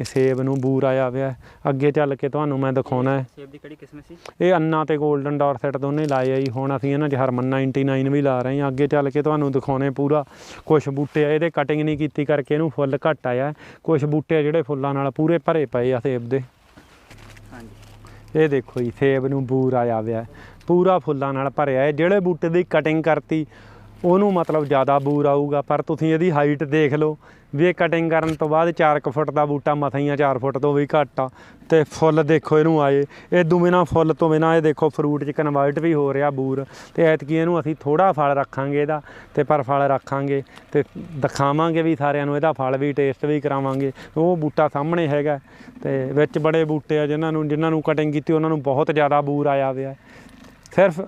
ਇਹ ਸੇਬ ਨੂੰ ਬੂਰ ਆਇਆ ਹੋਇਆ ਅੱਗੇ ਚੱਲ ਕੇ ਤੁਹਾਨੂੰ ਮੈਂ ਦਿਖਾਉਣਾ ਹੈ। ਸੇਬ ਦੀ ਕਿਹੜੀ ਕਿਸਮ ਸੀ? ਇਹ ਅੰਨਾ ਤੇ 골ਡਨ ਡਾਰਸੈਟ ਦੋਨੇ ਲਾਏ ਆ ਜੀ। ਹੁਣ ਅਸੀਂ ਇਹਨਾਂ 'ਚ ਹਰਮਨ 99 ਵੀ ਲਾ ਰਹੇ ਹਾਂ। ਅੱਗੇ ਚੱਲ ਕੇ ਤੁਹਾਨੂੰ ਦਿਖਾਉਣੇ ਪੂਰਾ। ਕੁਝ ਬੂਟੇ ਆ ਇਹਦੇ ਕਟਿੰਗ ਨਹੀਂ ਕੀਤੀ ਕਰਕੇ ਇਹਨੂੰ ਫੁੱਲ ਘੱਟ ਆਇਆ। ਕੁਝ ਬੂਟੇ ਆ ਜਿਹੜੇ ਫੁੱਲਾਂ ਨਾਲ ਪੂਰੇ ਭਰੇ ਪਏ ਆ ਸੇਬ ਦੇ। ਹਾਂਜੀ। ਇਹ ਦੇਖੋ ਜੀ ਸੇਬ ਨੂੰ ਬੂਰ ਆਇਆ ਹੋਇਆ ਪੂਰਾ ਫੁੱਲਾਂ ਨਾਲ ਭਰਿਆ। ਹੈ ਜਿਹੜੇ ਬੂਟੇ ਦੀ ਕਟਿੰਗ ਕਰਤੀ ਉਹਨੂੰ ਮਤਲਬ ਜ਼ਿਆਦਾ ਬੂਰ ਆਊਗਾ, ਪਰ ਤੁਸੀਂ ਇਹਦੀ ਹਾਈਟ ਦੇਖ ਲਓ, ਵੀ ਇਹ ਕਟਿੰਗ ਕਰਨ ਤੋਂ ਬਾਅਦ 4 ਫੁੱਟ ਦਾ ਬੂਟਾ, ਮਥਈਆਂ 4 ਫੁੱਟ ਤੋਂ ਵੀ ਘੱਟ ਆ। ਤੇ ਫੁੱਲ ਦੇਖੋ ਇਹਨੂੰ ਆਏ, ਇਹ ਬਿਨਾਂ ਫੁੱਲ ਤੋਂ ਬਿਨਾਂ ਇਹ ਦੇਖੋ ਫਰੂਟ 'ਚ ਕਨਵਰਟ ਵੀ ਹੋ ਰਿਹਾ ਬੂਰ। ਤੇ ਐਤਕੀ ਇਹਨੂੰ ਅਸੀਂ ਥੋੜਾ ਫਲ ਰੱਖਾਂਗੇ ਇਹਦਾ, ਤੇ ਪਰ ਫਲ ਰੱਖਾਂਗੇ, ਤੇ ਦਿਖਾਵਾਂਗੇ ਵੀ ਸਾਰਿਆਂ ਨੂੰ ਇਹਦਾ ਫਲ ਵੀ ਟੇਸਟ ਵੀ ਕਰਾਵਾਂਗੇ। ਉਹ ਬੂਟਾ ਸਾਹਮਣੇ ਹੈਗਾ, ਤੇ ਵਿੱਚ ਬੜੇ ਬੂਟੇ ਆ ਜਿਨ੍ਹਾਂ ਨੂੰ ਜਿਨ੍ਹਾਂ ਨੂੰ ਕਟਿੰਗ ਕੀਤੀ, ਉਹਨਾਂ ਨੂੰ ਬਹੁਤ ਜ਼ਿਆਦਾ ਬੂਰ ਆਇਆ ਹੋਇਆ। ਸਿਰਫ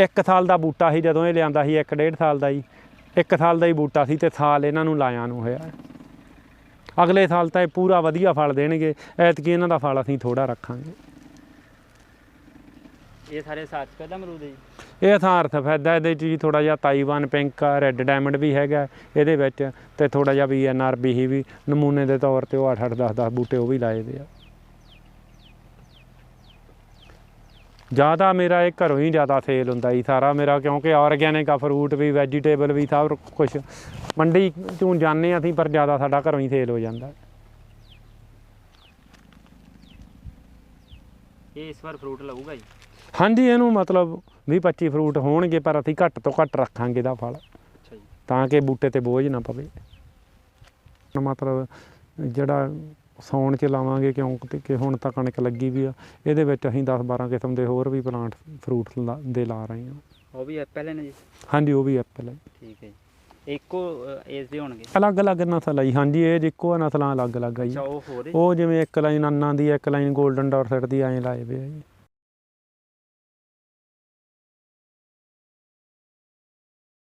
ਇੱਕ ਸਾਲ ਦਾ ਬੂਟਾ ਸੀ ਜਦੋਂ ਇਹ ਲਿਆਂਦਾ ਸੀ ਇੱਕ ਡੇਢ ਸਾਲ ਦਾ ਹੀ ਇੱਕ ਸਾਲ ਦਾ ਹੀ ਬੂਟਾ ਸੀ ਤੇ ਸਾਲ ਇਹਨਾਂ ਨੂੰ ਲਾਇਆ ਨੂੰ ਹੋਇਆ। ਅਗਲੇ ਸਾਲ ਤਾਂ ਇਹ ਪੂਰਾ ਵਧੀਆ ਫਲ ਦੇਣਗੇ ਐਤਕੀ ਇਹਨਾਂ ਦਾ ਫਲ ਅਸੀਂ ਥੋੜਾ ਰੱਖਾਂਗੇ। ਇਹ ਸਾਰੇ ਸਾਚ ਪਹਿਲਾ ਅਮਰੂਦ ਜੀ? ਇਹ ਥਾਂ ਅਰਥ ਫਾਇਦਾ ਇਹਦੇ 'ਚ ਜੀ ਥੋੜਾ ਜਿਹਾ ਤਾਈਵਾਨ ਪਿੰਕ ਰੈੱਡ ਡਾਇਮੰਡ ਵੀ ਹੈਗਾ ਇਹਦੇ ਵਿੱਚ ਤੇ ਥੋੜਾ ਜਿਹਾ ਵੀ ਐਨ ਆਰ ਬੀ ਹੀ ਵੀ ਨਮੂਨੇ ਦੇ ਤੌਰ ਤੇ ਉਹ 8 8 10 10 ਬੂਟੇ ਉਹ ਵੀ ਲਾਏ ਦੇ ਆ। ਜ਼ਿਆਦਾ ਮੇਰਾ ਇਹ ਘਰੋਂ ਹੀ ਜ਼ਿਆਦਾ ਸੇਲ ਹੁੰਦਾ ਜੀ ਸਾਰਾ ਮੇਰਾ ਕਿਉਂਕਿ ਆਰਗੈਨਿਕ ਆ ਫਰੂਟ ਵੀ ਵੈਜੀਟੇਬਲ ਵੀ ਸਭ ਕੁਝ ਮੰਡੀ ਚੋਂ ਜਾਂਦੇ ਅਸੀਂ ਪਰ ਜ਼ਿਆਦਾ ਸਾਡਾ ਘਰੋਂ ਹੀ ਸੇਲ ਹੋ ਜਾਂਦਾ। ਇਹ ਇਸ ਵਾਰ ਫਰੂਟ ਲਊਗਾ ਜੀ? ਹਾਂਜੀ ਇਹਨੂੰ ਮਤਲਬ 20 25 ਫਰੂਟ ਹੋਣਗੇ ਪਰ ਅਸੀਂ ਘੱਟ ਤੋਂ ਘੱਟ ਰੱਖਾਂਗੇ ਇਹਦਾ ਫਲ। ਅੱਛਾ ਜੀ। ਤਾਂ ਕਿ ਬੂਟੇ ਤੇ ਬੋਝ ਨਾ ਪਵੇ। ਮਤਲਬ ਜਿਹੜਾ ਸੌਣ ਚ ਲਾਵਾਂਗੇ ਕਿਉਂਕਿ ਕਿ ਹੁਣ ਤਾਂ ਕਣਕ ਲੱਗੀ ਵੀ ਆ। ਇਹਦੇ ਵਿੱਚ ਅਸੀਂ 10 12 ਕਿਸਮ ਦੇ ਹੋਰ ਵੀ ਪਲਾਂਟ ਫਰੂਟ ਦੇ ਲਾ ਰਹੇ ਹਾਂ। ਉਹ ਵੀ ਐਪਲ ਹੈ ਨਾ ਜੀ? ਹਾਂਜੀ ਉਹ ਵੀ ਐਪਲ ਹੈ ਠੀਕ ਹੈ ਜੀ। ਇੱਕੋ ਏਜ ਦੇ ਹੋਣਗੇ? ਅਲੱਗ-ਅਲੱਗ ਨਸਲ ਆ ਜੀ। ਹਾਂਜੀ ਇਹ ਜਿੱਕੋ ਨਸਲਾਂ ਅਲੱਗ-ਅਲੱਗ ਆ ਅੱਛਾ ਉਹ ਜਿਵੇਂ ਇੱਕ ਲਾਈਨ ਅੰਨਾਂ ਦੀ ਇੱਕ ਲਾਈਨ 골ਡਨ ਡਾਰਸੈਟ ਦੀ ਐਂ ਲਾਏ ਵੇ ਆ ਜੀ।